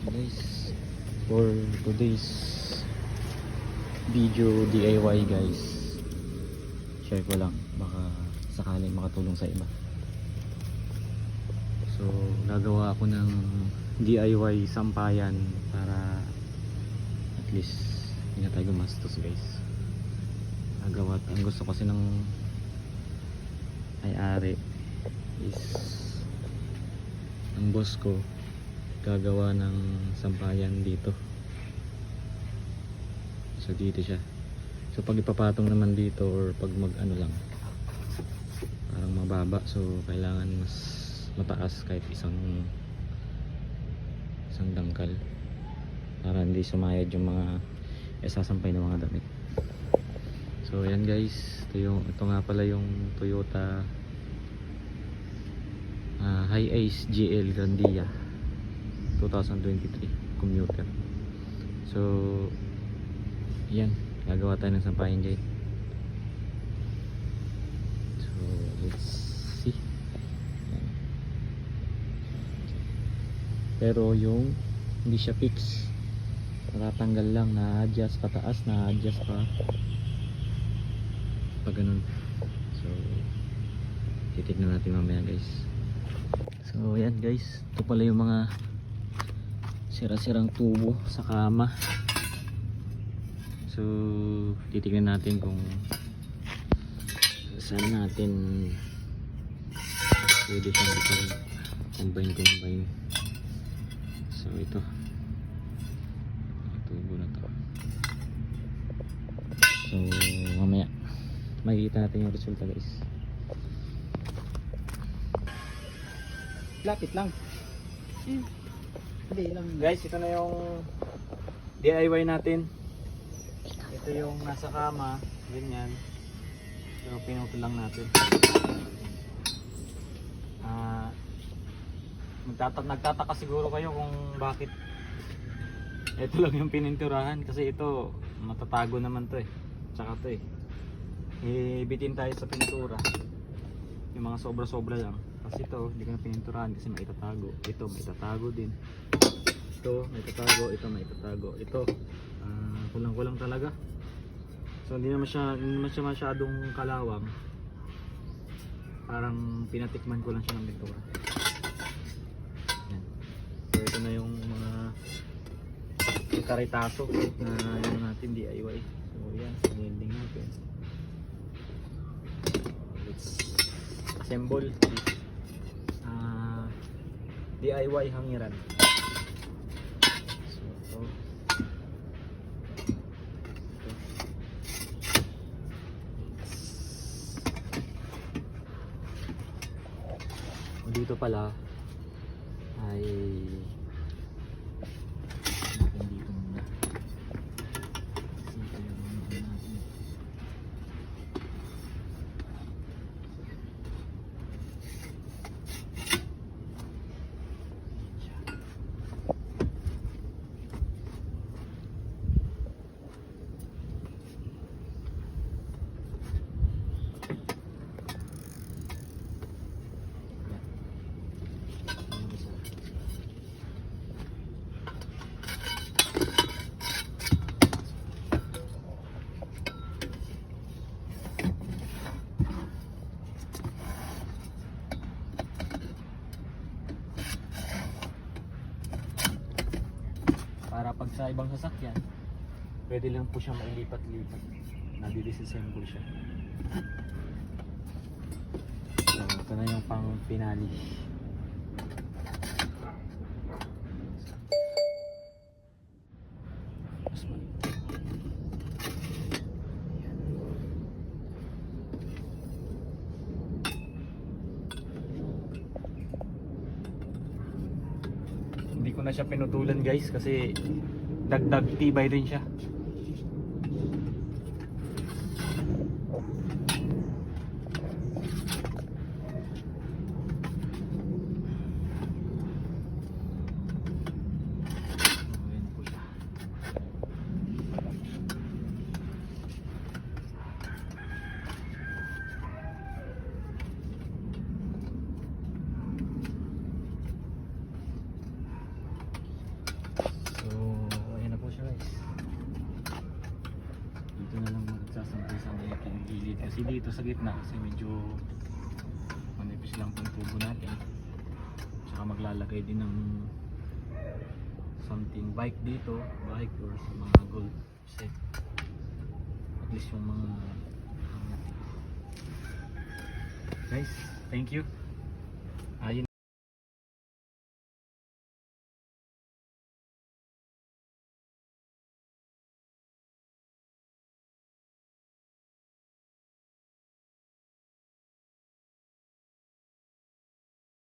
guys for today's video DIY guys share ko lang. Baka sakaling makatulong sa iba. So gagawa ako ng DIY sampayan para at least hindi na tayo gumastos guys. Gagawa ang gusto kasi ng ay-ari is ang boss ko gagawa ng sampayan dito. So dito siya. So pag ipapatong naman dito or pag mag ano lang parang mababa. So kailangan mas mataas kahit isang isang dangkal para hindi sumayad yung mga isasampay ng mga damit. So yan guys. Ito, yung, ito nga pala yung Toyota ah, High Ace GL Grandia 2023 commuter. So yan gagawa tayo ng sampayan dyan so let's see. Yan. pero yung hindi siya fix. Natatanggal lang na-adjust pataas na-adjust pa. Pag ganun. So titignan natin mamaya guys. So yan guys. Ito pala yung mga sira-sirang tubo sa kama. So titignan natin kung saan natin pwede siyang combine combine so ito. Tubo na to. So mamaya. Makikita natin yung resulta guys. Lapit lang. Lang. Guys, ito na yung DIY natin. Ito yung nasa kama, ganyan. So, pinutol lang natin. Ah, magtata nagtataka siguro kayo kung bakit ito lang yung pininturahan kasi ito matatago naman to eh. Tsaka to eh. Ibitin tayo sa pintura. Yung mga sobra-sobra lang. Kasi ito, hindi ko na pininturahan kasi maitatago. Ito, maitatago din. Ito, maitatago. Ito, maitatago. Ito, ah, kulang-kulang talaga. So, hindi naman siya, hindi naman siya masyadong kalawang. Parang pinatikman ko lang siya ng pintura. Yan. So, ito na yung mga karitaso na ano natin DIY. So, yan. Sinending natin. Let's assemble DIY hangiran. Dito pala ay natin dito muna. Kasi ito yung ano natin. Yung isa. Para pag sa ibang sasakyan, pwede lang po siya mailipat-lipat. Nadi-disassemble siya. So, ito na yung pang pinali. Mas Hindi ko na siya pinutulan guys kasi dagdag tibay rin siya. Ayan po siya. Ayan na po siya guys. Dito na lang magsasampay sa may gilid kasi dito sa gitna kasi medyo manipis lang tong tubo natin. Tsaka maglalagay din ng something bike dito, bike or sa mga gold set. At least yung mga Guys, thank you.